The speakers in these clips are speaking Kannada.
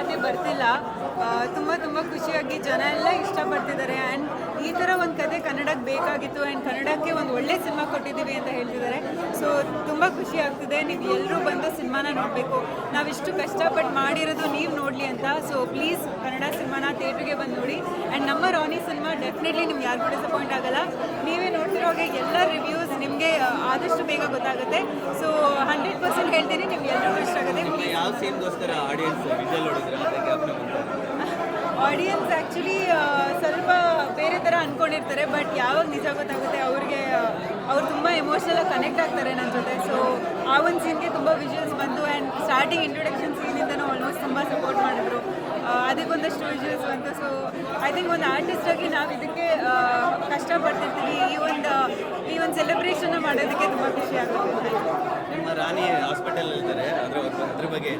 ಮಾತೇ ಬರ್ತಿಲ್ಲ. ತುಂಬ ತುಂಬ ಖುಷಿಯಾಗಿ ಜನ ಎಲ್ಲ ಇಷ್ಟಪಡ್ತಿದ್ದಾರೆ. ಆ್ಯಂಡ್ ಈ ಥರ ಒಂದು ಕತೆ ಕನ್ನಡಕ್ಕೆ ಬೇಕಾಗಿತ್ತು. ಆ್ಯಂಡ್ ಕನ್ನಡಕ್ಕೆ ಒಂದು ಒಳ್ಳೆ ಸಿನಿಮಾ ಕೊಟ್ಟಿದ್ದೀವಿ ಅಂತ ಹೇಳ್ತಿದ್ದಾರೆ. ಸೊ ತುಂಬ ಖುಷಿ ಆಗ್ತಿದೆ. ನೀವು ಎಲ್ಲರೂ ಬಂದು ಸಿನಿಮಾನ ನೋಡಬೇಕು. ನಾವಿಷ್ಟು ಕಷ್ಟಪಟ್ಟು ಮಾಡಿರೋದು ನೀವು ನೋಡಲಿ ಅಂತ. ಸೊ ಪ್ಲೀಸ್ ಕನ್ನಡ ಸಿನಿಮಾನ ಥಿಯೇಟ್ರಿಗೆ ಬಂದು ನೋಡಿ. ಆ್ಯಂಡ್ ಡೆಫಿನೆಟ್ಲಿ ನಿಮ್ಗೆ ಯಾರು ಕೂಡ ಸಪೋರ್ಟ್ ಆಗಲ್ಲ. ನೀವೇ ನೋಡ್ತಿರೋ ಹಾಗೆ ಎಲ್ಲ ರಿವ್ಯೂಸ್ ನಿಮಗೆ ಆದಷ್ಟು ಬೇಗ ಗೊತ್ತಾಗುತ್ತೆ. ಸೊ ಹಂಡ್ರೆಡ್ ಪರ್ಸೆಂಟ್ ಹೇಳ್ತೀನಿ ನಿಮ್ಗೆ ಎಲ್ಲರೂ ಇಷ್ಟ ಆಗುತ್ತೆ. ಯಾವ ಸೀನ್ಗೋಸ್ಕರ ಆಡಿಯನ್ಸ್ ಆಡಿಯನ್ಸ್ ಆ್ಯಕ್ಚುಲಿ ಸ್ವಲ್ಪ ಬೇರೆ ಥರ ಅಂದ್ಕೊಂಡಿರ್ತಾರೆ ಬಟ್ ಯಾವಾಗ ನಿಜ ಗೊತ್ತಾಗುತ್ತೆ ಅವ್ರಿಗೆ ಅವ್ರು ತುಂಬ ಎಮೋಷ್ನಲ್ ಕನೆಕ್ಟ್ ಆಗ್ತಾರೆ ನನ್ನ ಜೊತೆ. ಸೊ ಆ ಒಂದು ಸೀನ್ಗೆ ತುಂಬ ವಿಜುವಲ್ಸ್ ಬಂತು ಆ್ಯಂಡ್ ಸ್ಟಾರ್ಟಿಂಗ್ ಇಂಟ್ರೊಡಕ್ಷನ್ ಸೀನಿಂದನೂ ಆಲ್ಮೋಸ್ಟ್ ತುಂಬ ಸಪೋರ್ಟ್ ಮಾಡಿದ್ರು. ಅದಕ್ಕೊಂದಷ್ಟು ವಿಜುವಲ್ಸ್ ಬಂತು ಸೊ ಐ ಥಿಂಕ್ ಒಂದು ಆರ್ಟಿಸ್ಟ್ ಆಗಿ ನಾವು ಇದಕ್ಕೆ ಕಷ್ಟಪಡ್ತಿರ್ತೀವಿ. ಈ ಒಂದು ಈ ಒಂದು ಸೆಲೆಬ್ರೇಷನ್ ಮಾಡೋದಕ್ಕೆ ತುಂಬ ಖುಷಿ ಆಗುತ್ತೆ. ನಿಮ್ಮ ರಾಣಿ ಹಾಸ್ಪಿಟಲ್ ಇದ್ದಾರೆ. ಅದ್ರ ಬಗ್ಗೆ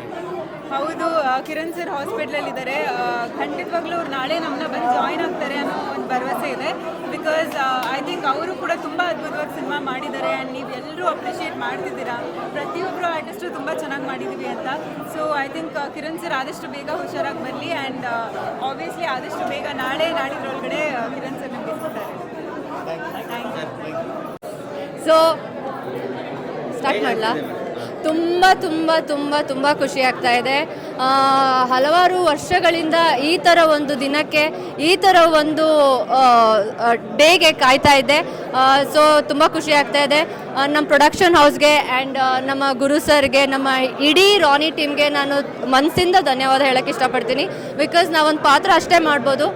ಹೌದು ಕಿರಣ್ ಸರ್ ಹಾಸ್ಪಿಟ್ಲಲ್ಲಿ ಇದ್ದಾರೆ. ಖಂಡಿತವಾಗ್ಲೂ ಅವ್ರು ನಾಳೆ ನಮ್ಮನ್ನ ಬಂದು ಜಾಯ್ನ್ ಅವರು ಕೂಡ ತುಂಬ ಅದ್ಭುತವಾಗಿ ಸಿನಿಮಾ ಮಾಡಿದ್ದಾರೆ ಆ್ಯಂಡ್ ನೀವು ಎಲ್ಲರೂ ಅಪ್ರಿಷಿಯೇಟ್ ಮಾಡ್ತಿದ್ದೀರಾ ಪ್ರತಿಯೊಬ್ಬರು ಆರ್ಟಿಸ್ಟು ತುಂಬ ಚೆನ್ನಾಗಿ ಮಾಡಿದ್ದೀವಿ ಅಂತ. So I think Kiran sir ಆದಷ್ಟು ಬೇಗ ಹುಷಾರಾಗಿ ಬರಲಿ ಆ್ಯಂಡ್ ಆಬ್ವಿಯಸ್ಲಿ ಆದಷ್ಟು ಬೇಗ ನಾಳೆ ನಾಡಿದ್ರೊಳಗಡೆ ಆ, ಕಿರಣ್ ಸರ್ ನಮಗೆ ಸೊ ಸ್ಟಾರ್ಟ್ ಮಾಡಲಾ? ತುಂಬ ತುಂಬ ತುಂಬ ತುಂಬ ಖುಷಿ ಆಗ್ತಾ ಇದೆ. ಹಲವಾರು ವರ್ಷಗಳಿಂದ ಈ ಥರ ಒಂದು ದಿನಕ್ಕೆ, ಈ ಥರ ಒಂದು ಡೇಗೆ ಕಾಯ್ತಾ ಇದ್ದೆ. ಸೊ ತುಂಬ ಖುಷಿ ಆಗ್ತಾ ಇದೆ. ನಮ್ಮ ಪ್ರೊಡಕ್ಷನ್ ಹೌಸ್ಗೆ ಆ್ಯಂಡ್ ನಮ್ಮ ಗುರು ಸರ್ಗೆ ನಮ್ಮ ಇಡೀ ರಾನಿ ಟೀಮ್ಗೆ ನಾನು ಮನಸ್ಸಿಂದ ಧನ್ಯವಾದ ಹೇಳೋಕ್ಕೆ ಇಷ್ಟಪಡ್ತೀನಿ. ಬಿಕಾಸ್ ನಾವೊಂದು ಪಾತ್ರ ಅಷ್ಟೇ ಮಾಡ್ಬೋದು.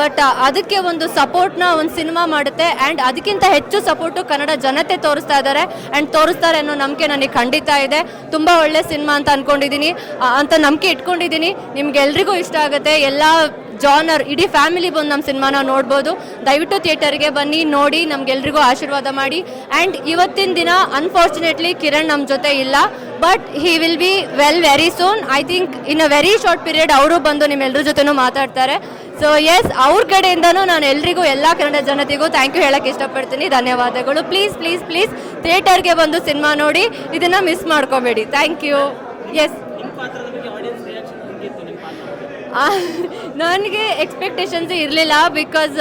ಬಟ್ ಅದಕ್ಕೆ ಒಂದು ಸಪೋರ್ಟ್ನ ಒಂದು ಸಿನಿಮಾ ಮಾಡುತ್ತೆ ಆ್ಯಂಡ್ ಅದಕ್ಕಿಂತ ಹೆಚ್ಚು ಸಪೋರ್ಟು ಕನ್ನಡ ಜನತೆ ತೋರಿಸ್ತಾ ಇದ್ದಾರೆ ಆ್ಯಂಡ್ ತೋರಿಸ್ತಾರೆ ಅನ್ನೋ ನಂಬಿಕೆ ನನಗೆ ಖಂಡಿತ ಇದೆ. ತುಂಬ ಒಳ್ಳೆ ಸಿನಿಮಾ ಅಂತ ಅಂದ್ಕೊಂಡಿದ್ದೀನಿ ಅಂತ ನಂಬಿಕೆ ಇಟ್ಕೊಂಡಿದ್ದೀನಿ. ನಿಮ್ಗೆಲ್ರಿಗೂ ಇಷ್ಟ ಆಗುತ್ತೆ. ಎಲ್ಲ ಜಾನರ್ ಇಡೀ ಫ್ಯಾಮಿಲಿ ಬಂದು ನಮ್ಮ ಸಿನಿಮಾನ ನೋಡ್ಬೋದು. ದಯವಿಟ್ಟು ಥಿಯೇಟರ್ಗೆ ಬನ್ನಿ, ನೋಡಿ, ನಮ್ಗೆಲ್ರಿಗೂ ಆಶೀರ್ವಾದ ಮಾಡಿ. ಆ್ಯಂಡ್ ಇವತ್ತಿನ ದಿನ ಅನ್ಫಾರ್ಚುನೇಟ್ಲಿ ಕಿರಣ್ ನಮ್ಮ ಜೊತೆ ಇಲ್ಲ. But he will be well very soon I think in a very short period ಅವರು ಬಂದು ನಿಮ್ಮೆಲ್ಲರ ಜೊತೆನೂ ಮಾತಾಡ್ತಾರೆ. ಸೊ ಎಸ್ ಅವ್ರ ಕಡೆಯಿಂದನೂ ನಾನು ಎಲ್ರಿಗೂ, ಎಲ್ಲ ಕನ್ನಡ ಜನತೆಗೂ ಥ್ಯಾಂಕ್ ಯು ಹೇಳಕ್ಕೆ ಇಷ್ಟಪಡ್ತೀನಿ. ಧನ್ಯವಾದಗಳು. ಪ್ಲೀಸ್ ಪ್ಲೀಸ್ ಪ್ಲೀಸ್ ಥಿಯೇಟರ್ಗೆ ಬಂದು ಸಿನಿಮಾ ನೋಡಿ. ಇದನ್ನು ಮಿಸ್ ಮಾಡ್ಕೋಬೇಡಿ. ಥ್ಯಾಂಕ್ ಯು ಎಸ್ ನನಗೆ ಎಕ್ಸ್ಪೆಕ್ಟೇಷನ್ಸ್ ಇರಲಿಲ್ಲ ಬಿಕಾಸ್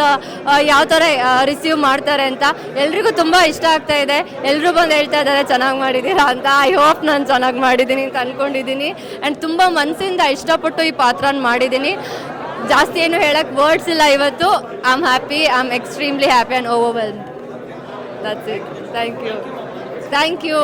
ಯಾವ ಥರ ರಿಸೀವ್ ಮಾಡ್ತಾರೆ ಅಂತ ಎಲ್ರಿಗೂ ತುಂಬ ಇಷ್ಟ ಆಗ್ತಾ ಇದೆ. ಎಲ್ಲರೂ ಬಂದು ಹೇಳ್ತಾ ಇದ್ದಾರೆ, ಚೆನ್ನಾಗಿ ಮಾಡಿದ್ದೀರಾ ಅಂತ? ಐ ಹೋಪ್ ನಾನು ಚೆನ್ನಾಗಿ ಮಾಡಿದ್ದೀನಿ ಅಂತ ಅಂದ್ಕೊಂಡಿದ್ದೀನಿ ಆ್ಯಂಡ್ ತುಂಬ ಮನಸ್ಸಿಂದ ಇಷ್ಟಪಟ್ಟು ಈ ಪಾತ್ರನ ಮಾಡಿದ್ದೀನಿ. ಜಾಸ್ತಿ ಏನು ಹೇಳಕ್ಕೆ ವರ್ಡ್ಸ್ ಇಲ್ಲ ಇವತ್ತು. I am happy I am extremely happy and overwhelmed that's it thank you thank you